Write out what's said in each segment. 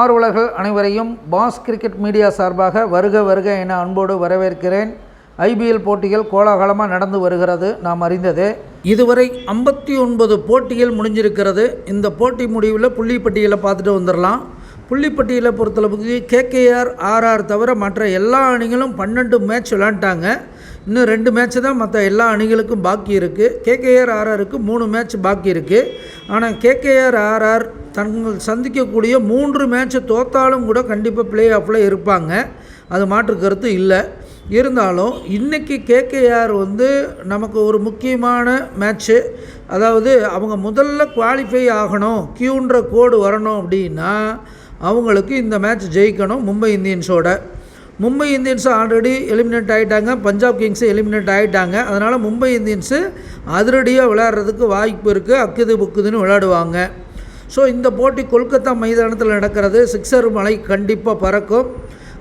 ஆர்வலர்கள் அனைவரையும் pass cricket media சார்பாக வருக வருக என அன்போடு வரவேற்கிறேன். ஐபிஎல் போட்டிகள் கோலாகலமாக நடந்து வருகிறது. நாம் அறிந்தது. இதுவரை ஐம்பத்தி ஒன்பது போட்டிகள் முடிஞ்சிருக்கிறது. இந்த போட்டி முடிவில் புள்ளிப்பட்டியலை பார்த்துட்டு வந்துடலாம் புள்ளிப்பட்டியலை பொறுத்தளவுக்கு கேகேஆர் ஆர்ஆர் தவிர மற்ற எல்லா அணிகளும் பன்னெண்டு மேட்ச் விளாண்டாங்க இன்னும் ரெண்டு மேட்ச்சு தான் மற்ற எல்லா அணிகளுக்கும் பாக்கி இருக்குது கேகேஆர் ஆர்ஆருக்கு மூணு மேட்ச் பாக்கி இருக்குது ஆனால் கேகேஆர் ஆர்ஆர் தங்கள் சந்திக்கக்கூடிய மூன்று மேட்ச்சை தோத்தாலும் கூட கண்டிப்பாக பிளே ஆஃபில் இருப்பாங்க. அது மாற்று கருத்து இல்லை. இருந்தாலும் இன்றைக்கி கேகேஆர் வந்து நமக்கு ஒரு முக்கியமான மேட்ச்சு அதாவது அவங்க முதல்ல குவாலிஃபை ஆகணும். கியூன்ற கோடு வரணும் அப்படின்னா அவங்களுக்கு இந்த மேட்ச் ஜெயிக்கணும் மும்பை இந்தியன்ஸோட. மும்பை இந்தியன்ஸ் ஆல்ரெடி எலிமினேட் ஆகிட்டாங்க பஞ்சாப் கிங்ஸு எலிமினேட் ஆகிட்டாங்க அதனால் மும்பை இந்தியன்ஸு அதிரடியாக விளையாடுறதுக்கு வாய்ப்பு இருக்குது அக்குது புக்குதுன்னு விளையாடுவாங்க. ஸோ இந்த போட்டி கொல்கத்தா மைதானத்தில் நடக்கிறது. சிக்ஸர் மலை கண்டிப்பாக பறக்கும்.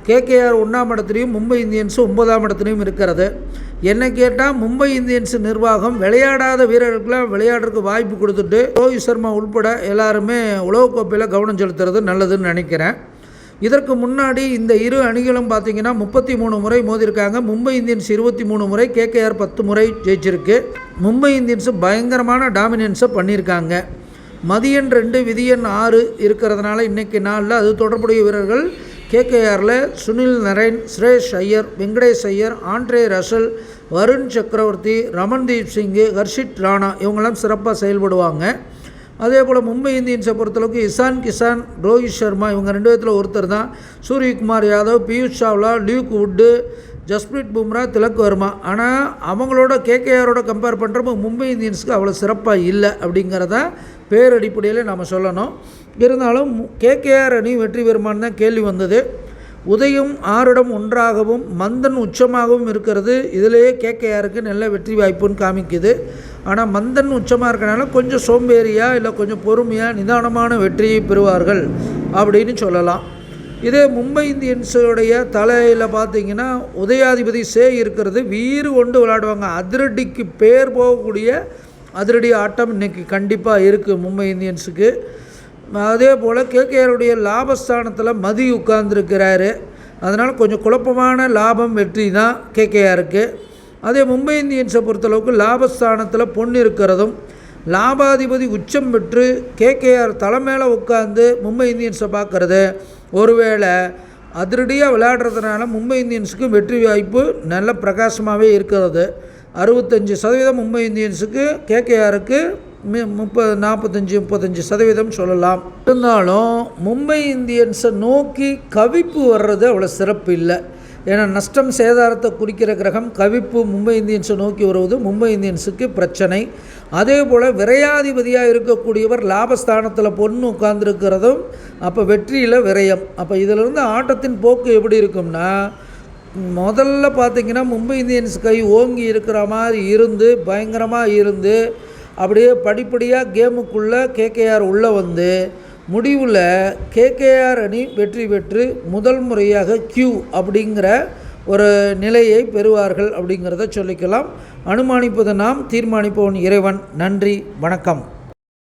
கேகேஆர் ஒன்றாம் இடத்துலையும் மும்பை இந்தியன்ஸு ஒன்பதாம் இடத்துலையும் இருக்கிறது. என்ன கேட்டால் மும்பை இந்தியன்ஸ் நிர்வாகம் விளையாடாத வீரர்களுக்கெல்லாம் விளையாடுறதுக்கு வாய்ப்பு கொடுத்துட்டு ரோஹித் சர்மா உள்பட எல்லாருமே உலகக்கோப்பையில் கவனம் செலுத்துறது நல்லதுன்னு நினைக்கிறேன். இதற்கு முன்னாடி இந்த இரு அணிகளும் பார்த்திங்கன்னா முப்பத்தி மூணு முறை மோதிருக்காங்க மும்பை இந்தியன்ஸ் இருபத்தி மூணு முறை கேகேஆர் பத்து முறை ஜெயிச்சிருக்கு. மும்பை இந்தியன்ஸு பயங்கரமான டாமினன்ஸை பண்ணியிருக்காங்க. மதியன் ரெண்டு விதியன் ஆறு இருக்கிறதுனால இன்றைக்கி நாளில் அது தொடர்புடைய வீரர்கள் கேகேஆரில் சுனில் நரேன் சுரேஷ் ஐயர் வெங்கடேஷ் ஐயர் ஆண்ட்ரே ரசல் வருண் சக்கரவர்த்தி ரமன்தீப் சிங்கு ஹர்ஷித் ராணா இவங்கெல்லாம் சிறப்பாக செயல்படுவாங்க. அதே போல் மும்பை இந்தியன்ஸை பொறுத்தளவுக்கு இசான் கிசான் ரோஹித் சர்மா இவங்க ரெண்டு விதத்தில் ஒருத்தர் தான். Suryakumar Yadav Piyush Chawla Luke Wood Jasprit Bumrah Tilak Varma. ஆனால் அவங்களோட கேகேஆரோட கம்பேர் பண்ணுறப்போ மும்பை இந்தியன்ஸுக்கு அவ்வளோ சிறப்பாக இல்லை அப்படிங்கிறத பேரடிப்படையில் நம்ம சொல்லணும். இருந்தாலும் கேகேஆர் அணி வெற்றி பெறுமான்னு தான் கேள்வி வந்தது. உதயம் ஆறிடம் ஒன்றாகவும் மந்தன் உச்சமாகவும் இருக்கிறது. இதிலேயே கேகேஆருக்கு நல்ல வெற்றி வாய்ப்புன்னு காமிக்குது. ஆனால் மந்தன் உச்சமாக இருக்கனால கொஞ்சம் சோம்பேறியாக இல்லை கொஞ்சம் பொறுமையாக நிதானமான வெற்றியை பெறுவார்கள் அப்படின்னு சொல்லலாம். இதே மும்பை இந்தியன்ஸுடைய தலையில் பார்த்தீங்கன்னா உதயாதிபதி சே இருக்கிறது. வீறு கொண்டு விளையாடுவாங்க. அதிரடிக்கு பேர் போகக்கூடிய அதிரடி ஆட்டம் இன்றைக்கி கண்டிப்பாக இருக்குது மும்பை இந்தியன்ஸுக்கு. அதே போல் கேகேஆருடைய லாபஸ்தானத்தில் மதி உட்கார்ந்துருக்கிறாரு. அதனால் கொஞ்சம் குழப்பமான லாபம் வெற்றி தான் கேகேஆருக்கு. அதே மும்பை இந்தியன்ஸை பொறுத்தளவுக்கு லாபஸ்தானத்தில் பொண்ணு இருக்கிறதும் லாபாதிபதி உச்சம் பெற்று கேகேஆர் தலைமையில் உட்காந்து மும்பை இந்தியன்ஸை பார்க்குறது. ஒருவேளை அதிரடியாக விளையாடுறதுனால மும்பை இந்தியன்ஸுக்கு வெற்றி வாய்ப்பு நல்ல பிரகாசமாகவே இருக்கிறது. அறுபத்தஞ்சி சதவீதம் மும்பை இந்தியன்ஸுக்கு கேகேஆருக்கு முப்பது நாற்பத்தஞ்சி முப்பத்தஞ்சு சதவீதம் சொல்லலாம். இருந்தாலும் மும்பை இந்தியன்ஸை நோக்கி கவிப்பு வர்றது அவ்வளோ சிறப்பு இல்லை. ஏன்னா நஷ்டம் சேதாரத்தை குறிக்கிற கிரகம் கவிப்பு மும்பை இந்தியன்ஸை நோக்கி வருவது மும்பை இந்தியன்ஸுக்கு பிரச்சனை. அதே போல் விரையாதிபதியாக இருக்கக்கூடியவர் லாபஸ்தானத்தில் பொண்ணு உட்கார்ந்துருக்கிறதும் அப்போ வெற்றியில் விரயம். அப்போ இதிலிருந்து ஆட்டத்தின் போக்கு எப்படி இருக்கும்னா முதல்ல பார்த்திங்கன்னா மும்பை இந்தியன்ஸ் கை ஓங்கி இருக்கிற மாதிரி இருந்து பயங்கரமாக இருந்து அப்படியே படிப்படியாக கேமுக்குள்ளே கேகேஆர் உள்ளே வந்து முடிவில் கேகேஆர் அணி வெற்றி பெற்று முதல் முறையாக கியூ அப்படிங்கிற ஒரு நிலையை பெறுவார்கள் அப்படிங்கிறத சொல்லிக்கலாம். அனுமானிப்பது நாம் தீர்மானிப்பவன் இறைவன். நன்றி வணக்கம்.